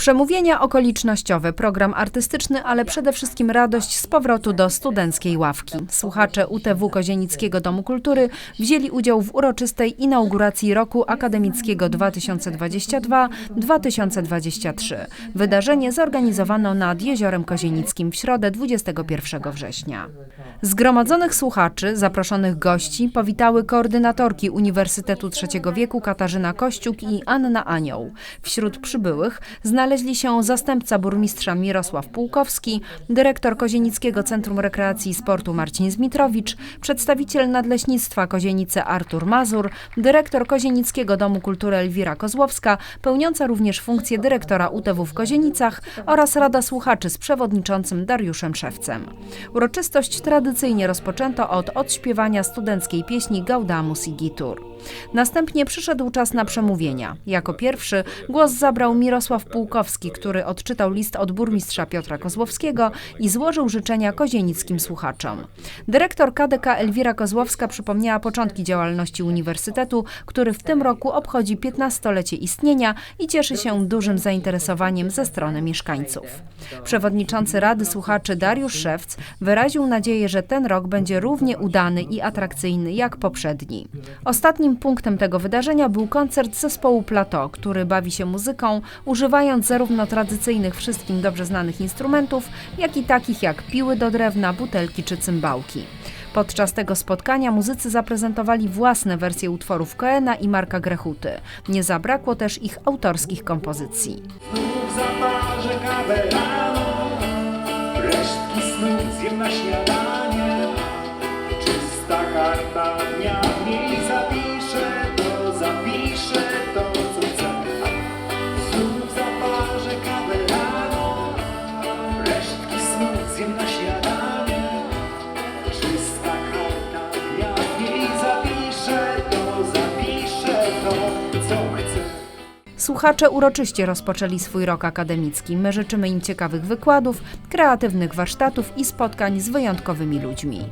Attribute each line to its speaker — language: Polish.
Speaker 1: Przemówienia okolicznościowe, program artystyczny, ale przede wszystkim radość z powrotu do studenckiej ławki. Słuchacze UTW Kozienickiego Domu Kultury wzięli udział w uroczystej inauguracji roku akademickiego 2022-2023. Wydarzenie zorganizowano nad Jeziorem Kozienickim w środę 21 września. Zgromadzonych słuchaczy, zaproszonych gości powitały koordynatorki Uniwersytetu Trzeciego Wieku Katarzyna Kościuk i Anna Anioł. Wśród przybyłych znaleźli się zastępca burmistrza Mirosław Pułkowski, dyrektor Kozienickiego Centrum Rekreacji i Sportu Marcin Zmitrowicz, przedstawiciel Nadleśnictwa Kozienice Artur Mazur, dyrektor Kozienickiego Domu Kultury Elwira Kozłowska, pełniąca również funkcję dyrektora UTW w Kozienicach oraz Rada Słuchaczy z przewodniczącym Dariuszem Szewcem. Uroczystość tradycyjnie rozpoczęto od odśpiewania studenckiej pieśni Gaudamus Igitur. Następnie przyszedł czas na przemówienia. Jako pierwszy głos zabrał Mirosław Pułkowski, który odczytał list od burmistrza Piotra Kozłowskiego i złożył życzenia kozienickim słuchaczom. Dyrektor KDK Elwira Kozłowska przypomniała początki działalności uniwersytetu, który w tym roku obchodzi 15-lecie istnienia i cieszy się dużym zainteresowaniem ze strony mieszkańców. Przewodniczący Rady Słuchaczy Dariusz Szewc wyraził nadzieję, że ten rok będzie równie udany i atrakcyjny jak poprzedni. Ostatnim punktem tego wydarzenia był koncert zespołu Plateau, który bawi się muzyką, używając zarówno tradycyjnych wszystkim dobrze znanych instrumentów, jak i takich jak piły do drewna, butelki czy cymbałki. Podczas tego spotkania muzycy zaprezentowali własne wersje utworów Koena i Marka Grechuty. Nie zabrakło też ich autorskich kompozycji.
Speaker 2: Kawę rano Resztki snu zjem na śniadanie
Speaker 1: Słuchacze uroczyście rozpoczęli swój rok akademicki. My życzymy im ciekawych wykładów, kreatywnych warsztatów i spotkań z wyjątkowymi ludźmi.